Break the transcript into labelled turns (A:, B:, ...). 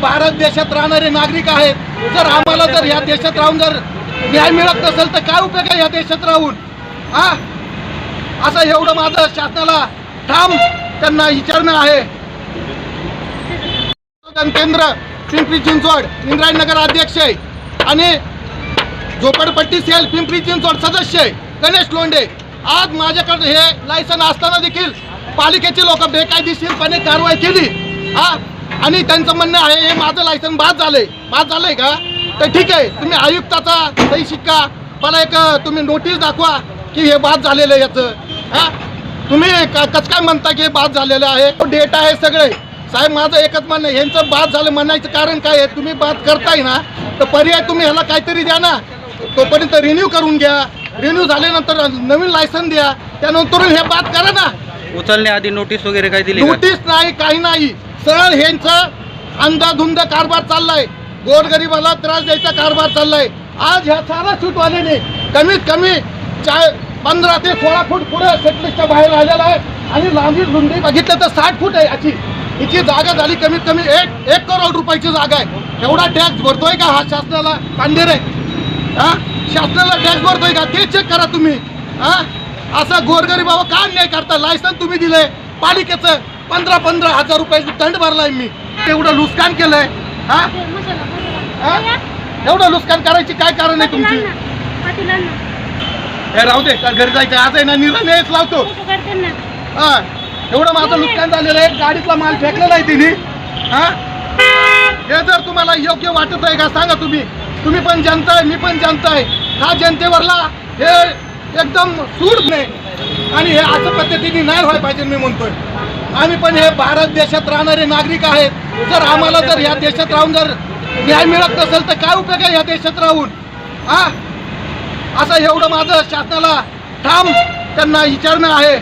A: भारत देशात राहणारे नागरिक आहेत. जर आम्हाला जर या देशात राहून जर न्याय मिळत नसेल तर काय उपयोग आहे या देशात राहून? हा? असं एवढं माझं शासनाला ठाम त्यांना विचारणं आहे. केंद्र पिंपरी चिंचवड इंद्रायणनगर अध्यक्ष आहे. आणि झोपडपट्टी सेल पिंपरी चिंचवड सदस्य आहे. गणेश लोंडे आज माझ्याकडे हे लायसन असताना देखील पालिकेचे लोक बेकायदेशीरपणे कारवाई केली. हा? आणि त्यांचं म्हणणं आहे हे माझं लायसन बाद झालंय. बाद झालंय का? तर ठीक आहे तुम्ही आयुक्ताचा सही शिक्का. मला एक तुम्ही नोटीस दाखवा की हे बाद झालेलं आहे याचं. हा? तुम्ही कसं काय म्हणता की हे बाद झालेलं आहे? डेट आहे सगळे. साहेब माझं एकच म्हणणं आहे, यांचं बाद झालं म्हणायचं कारण काय आहे? तुम्ही बाद करताय ना तर पर्याय तुम्ही ह्याला काहीतरी द्या ना. तोपर्यंत रिन्यू करून घ्या. रिन्यू झाल्यानंतर नवीन लायसन द्या. त्यानंतर हे बाद करा ना.
B: उचलण्याआधी नोटीस वगैरे काय दिली?
A: नोटीस नाही काही नाही. सरळ ह्यांचा अंधाधुंद कारभार चाललाय. गोरगरीबाला त्रास द्यायचा कारभार चाललाय. आज ह्या सारा सूटवाल्याने कमीत कमी चार पंधरा ते सोळा फूट पुढे सेटलिस्टच्या बाहेर आलेला आहे. आणि लांबी रुंदी बघितलं तर साठ फूट आहे याची. हिची जागा झाली कमीत कमी एक एक करोड रुपयाची जागा आहे. एवढा टॅक्स भरतोय का हा शासनाला? पांढेर. आहे हा? शासनाला टॅक्स भरतोय का? ते चेक करा तुम्ही. हा? असं गोरगरीबाबा का नाही करता? लायसन तुम्ही दिलंय. पालिकेचं. पंधरा पंधरा हजार रुपये दंड भरलाय मी. एवढं नुकसान केलंय हा? हा? एवढं नुकसान करायची काय कारण आहे तुमची? हे राहू दे घरी जायचं? आज आहे ना निर्णयच लावतो. हा एवढं माझं नुकसान झालेलं आहे गाडीतला माल फेकलेला आहे तिने. हा? हे जर तुम्हाला योग्य वाटत आहे का सांगा तुम्ही. तुम्ही पण जनता आहे मी पण जनता आहे हा जनतेवरला हे एकदम सूड नाही. आणि हे असं पद्धतीने नाही व्हायला पाहिजे मी म्हणतोय. आम्ही पण हे भारत देशात राहणारे नागरिक आहेत. जर आम्हाला जर या देशात राहून जर न्याय मिळत नसेल तर काय उपयोग आहे या देशात राहून? हा? असं एवढं माझं शासनाला ठाम त्यांना विचारणं आहे.